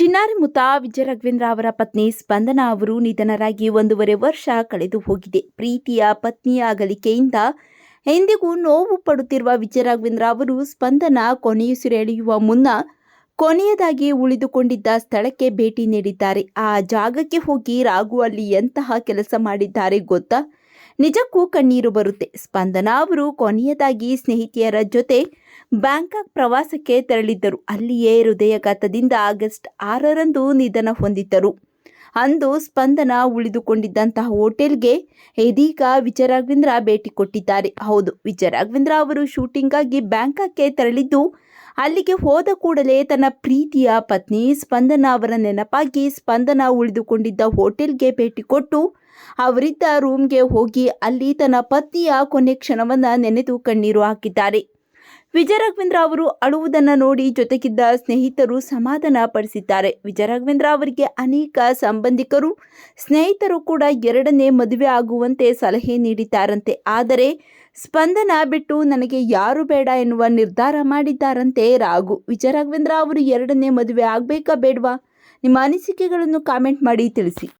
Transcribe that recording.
ಚಿನ್ನಾರಿ ಮುತ ವಿಜಯ ರಾಘವೇಂದ್ರ ಅವರ ಪತ್ನಿ ಸ್ಪಂದನ ಅವರು ನಿಧನರಾಗಿ ಒಂದೂವರೆ ವರ್ಷ ಕಳೆದು ಹೋಗಿದೆ. ಪ್ರೀತಿಯ ಪತ್ನಿಯ ಅಗಲಿಕೆಯಿಂದ ಎಂದಿಗೂ ನೋವು ಪಡುತ್ತಿರುವ ವಿಜಯ ರಾಘವೇಂದ್ರ ಅವರು ಸ್ಪಂದನ ಕೊನೆಯುಸಿರೆಳೆಯುವ ಮುನ್ನ ಕೊನೆಯದಾಗಿ ಉಳಿದುಕೊಂಡಿದ್ದ ಸ್ಥಳಕ್ಕೆ ಭೇಟಿ ನೀಡಿದ್ದಾರೆ. ಆ ಜಾಗಕ್ಕೆ ಹೋಗಿ ರಾಘು ಅಲ್ಲಿ ಎಂತಹ ಕೆಲಸ ಮಾಡಿದ್ದಾರೆ ಗೊತ್ತಾ? ನಿಜಕ್ಕೂ ಕಣ್ಣೀರು ಬರುತ್ತೆ. ಸ್ಪಂದನಾ ಅವರು ಕೊನೆಯದಾಗಿ ಸ್ನೇಹಿತೆಯರ ಜೊತೆ ಬ್ಯಾಂಕಾಕ್ ಪ್ರವಾಸಕ್ಕೆ ತೆರಳಿದ್ದರು. ಅಲ್ಲಿಯೇ ಹೃದಯಘಾತದಿಂದ ಆಗಸ್ಟ್ ಆರರಂದು ನಿಧನ ಹೊಂದಿದ್ದರು. ಅಂದು ಸ್ಪಂದನ ಉಳಿದುಕೊಂಡಿದ್ದಂತಹ ಹೋಟೆಲ್ಗೆ ಇದೀಗ ವಿಜಯ ರಾಘವೇಂದ್ರ ಭೇಟಿ ಕೊಟ್ಟಿದ್ದಾರೆ. ಹೌದು ವಿಜಯ ಅವರು ಶೂಟಿಂಗ್ ಆಗಿ ಬ್ಯಾಂಕಾಕ್ಗೆ ತೆರಳಿದ್ದು ಅಲ್ಲಿಗೆ ಹೋದ ಕೂಡಲೇ ತನ್ನ ಪ್ರೀತಿಯ ಪತ್ನಿ ಸ್ಪಂದನ ಅವರ ನೆನಪಾಗಿ ಸ್ಪಂದನ ಉಳಿದುಕೊಂಡಿದ್ದ ಹೋಟೆಲ್ಗೆ ಭೇಟಿ ಕೊಟ್ಟು ಅವರಿದ್ದ ರೂಮ್ಗೆ ಹೋಗಿ ಅಲ್ಲಿ ತನ್ನ ಪತ್ನಿಯ ಕೊನೆ ಕ್ಷಣವನ್ನು ನೆನೆದು ಕಣ್ಣೀರು ಹಾಕಿದ್ದಾರೆ. ವಿಜಯ ರಾಘವೇಂದ್ರ ಅವರು ಅಳುವುದನ್ನು ನೋಡಿ ಜೊತೆಗಿದ್ದ ಸ್ನೇಹಿತರು ಸಮಾಧಾನ ಪಡಿಸಿದ್ದಾರೆ. ವಿಜಯ ರಾಘವೇಂದ್ರ ಅವರಿಗೆ ಅನೇಕ ಸಂಬಂಧಿಕರು, ಸ್ನೇಹಿತರು ಕೂಡ ಎರಡನೇ ಮದುವೆ ಆಗುವಂತೆ ಸಲಹೆ ನೀಡಿದ್ದಾರಂತೆ. ಆದರೆ ಸ್ಪಂದನ ಬಿಟ್ಟು ನನಗೆ ಯಾರು ಬೇಡ ಎನ್ನುವ ನಿರ್ಧಾರ ಮಾಡಿದ್ದಾರಂತೆ ರಾಘು. ವಿಜಯ ರಾಘವೇಂದ್ರ ಅವರು ಎರಡನೇ ಮದುವೆ ಆಗಬೇಕಾ ಬೇಡವಾ? ನಿಮ್ಮ ಅನಿಸಿಕೆಗಳನ್ನು ಕಾಮೆಂಟ್ ಮಾಡಿ ತಿಳಿಸಿ.